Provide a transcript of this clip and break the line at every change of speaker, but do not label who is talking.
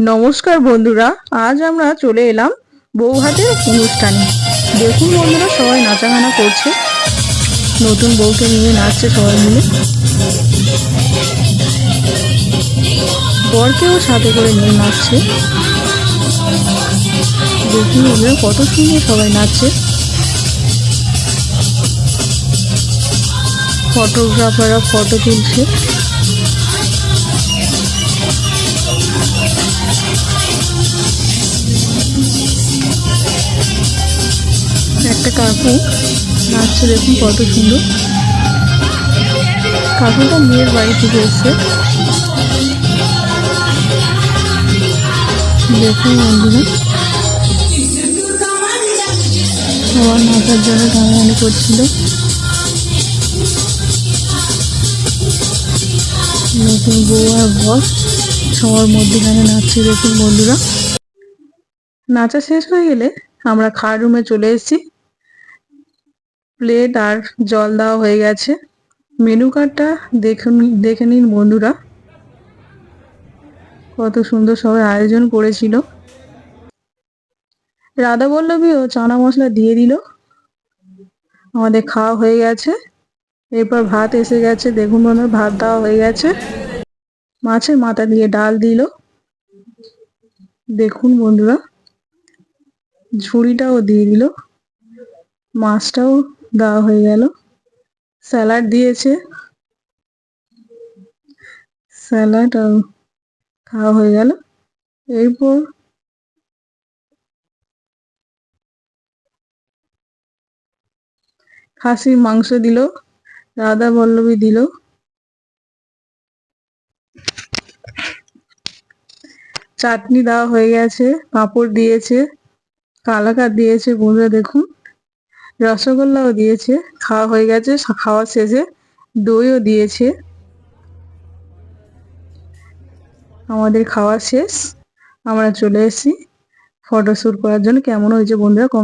নমস্কার বন্ধুরা, আজ আমরা চলে এলাম বৌভাতের অনুষ্ঠানে। দেখুন বন্ধুরা, সবাই নাচাগানা করছে। নতুন বউকে নিয়ে নাচছে সবাই মিলে। বরকেও সাথে করে নিয়ে নাচছে। দেখুন বন্ধুরা, কত সুন্দর সবাই নাচছে। ফটোগ্রাফাররা ফটো তুলছে। একটা কাকু নাচছে দেখুন কত সুন্দর। কাকুটা মেয়ের বাড়ি থেকে এসছে দেখুন বন্ধুরা। সবার নাচার জন্য টানাটানি করছিল। নতুন বউ আর বর সবার মধ্যেখানে নাচছে দেখুন বন্ধুরা। নাচা শেষ হয়ে গেলে আমরা খাওয়ার রুমে চলে এসেছি। প্লেট আর জল দেওয়া হয়ে গেছে। মেনু কার্ডটা দেখুন দেখে নিন বন্ধুরা। কত সুন্দর সবাই আয়োজন করেছিল। রাধা বল্লভীও চানা মশলা দিয়ে দিল। আমাদের খাওয়া হয়ে গেছে। এরপর ভাত এসে গেছে। দেখুন বন্ধুরা, ভাত দেওয়া হয়ে গেছে। মাছের মাথা দিয়ে ডাল দিল। দেখুন বন্ধুরা, ঝুড়িটাও দিয়ে দিল। মাছটাও দেওয়া হয়ে গেল। স্যালাড দিয়েছে। স্যালাড খাওয়া হয়ে গেল। এরপর খাসির মাংস দিল, রাধা বল্লভী দিল। চাটনি দেওয়া হয়ে গেছে, পাঁপড় দিয়েছে কালাকার দিয়েছে বন্ধুরা দেখুন। রসগোল্লাও দিয়েছে, খাওয়া হয়ে গেছে খাওয়া শেষে দইও দিয়েছে। আমাদের খাওয়া শেষ, আমরা চলে এসেছি। ফটোশ্যুট করার জন্য কেমন হয়েছে বন্ধুরা কমেন্ট